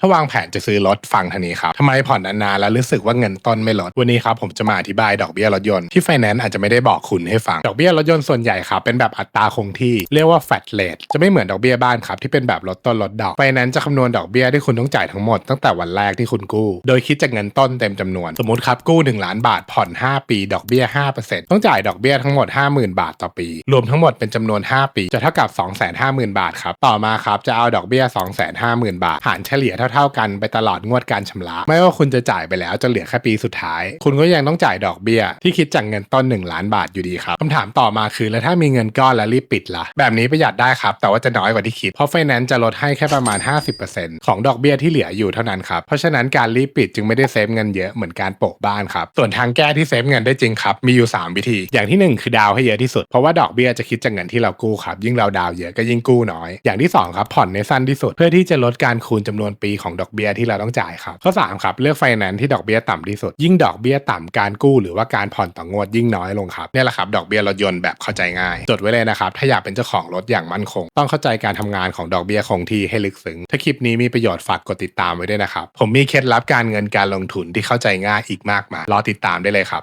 ถ้าวางแผนจะซื้อรถฟังทางนี้ครับทำไมผ่อนนานๆแล้วรู้สึกว่าเงินต้นไม่ลด วันนี้ครับผมจะมาอธิบายดอกเบี้ยรถยนต์ที่ไฟแนนซ์อาจจะไม่ได้บอกคุณให้ฟัง ดอกเบี้ยรถยนต์ส่วนใหญ่ครับเป็นแบบอัตราคงที่เรียกว่า flat rate จะไม่เหมือนดอกเบี้ยบ้านครับที่เป็นแบบลดต้นลดดอกไฟแนนซ์จะคำนวณดอกเบี้ยที่คุณต้องจ่ายทั้งหมดตั้งแต่วันแรกที่คุณกู้ โดยคิดจากเงินต้นเต็มจำนวน สมมติครับกู้ 1 ล้านบาทผ่อน 5 ปี ดอกเบี้ย 5%ต้องจ่ายดอกเบี้ยทั้งหมด 50,000 บาทต่อปี รวมทั้งหมดเป็นจำนวน 5 ปี จะเท่ากับ 250,000 บาทครับต่อมาครับจะเอาดอกเบี้ย 250,000 บาทหารเฉลี่ยเท่า ๆ กันไปตลอดงวดการชำระ ไม่ว่าคุณจะจ่ายไปแล้วจะเหลือแค่ปีสุดท้าย คุณก็ยังต้องจ่ายดอกเบี้ย ที่คิดจากเงินต้น 1 ล้านบาทอยู่ดีครับคำถามต่อมาคือแล้วถ้ามีเงินก้อนแล้วรีบปิดล่ะ แบบนี้ประหยัดได้ครับ แต่ว่าจะน้อยกว่าที่คิด เพราะไฟแนนซ์จะลดให้แค่ประมาณ 50%ของดอกเบี้ยที่เหลืออยู่เท่านั้นครับเพราะฉะนั้นการรีบปิดจึงไม่ได้เซฟเงินเยอะเหมือนการโปะบ้านครับส่วนทางแก้ที่เซฟเงินได้จริงครับมีอยู่ 3 วิธี อย่างที่ 1 คือดาวให้เยอะที่สุด เพราะว่าดอกเบี้ยจะคิดจากเงินที่เรากู้ครับยิ่งเราดาวเยอะก็ยิ่งกู้น้อย อย่างที่สองครับผ่อนในสั้นที่สุดเพื่อที่จะลดการคูณจำนวนปีของดอกเบี้ยที่เราต้องจ่ายครับข้อ3ครับเลือกไฟแนนซ์ที่ดอกเบี้ยต่ำที่สุด ยิ่งดอกเบี้ยต่ำการกู้หรือว่าการผ่อนต่องวดยิ่งน้อยลงครับนี่แหละครับดอกเบี้ยรถยนต์แบบเข้าใจง่ายจดไว้เลยนะครับถ้าอยากเป็นเจ้าของรถอย่างมั่นคง ต้องเข้าใจการทำงานของดอกเบี้ยคงที่ให้ลึกซึ้งถ้าคลิปนี้มีประโยชน์ฝากกดติดตามไว้ด้วยนะครับผมมีเคล็ดลับการเงินการลงทุนที่เข้าใจง่ายอีกมากมายรอติดตามได้เลยครับ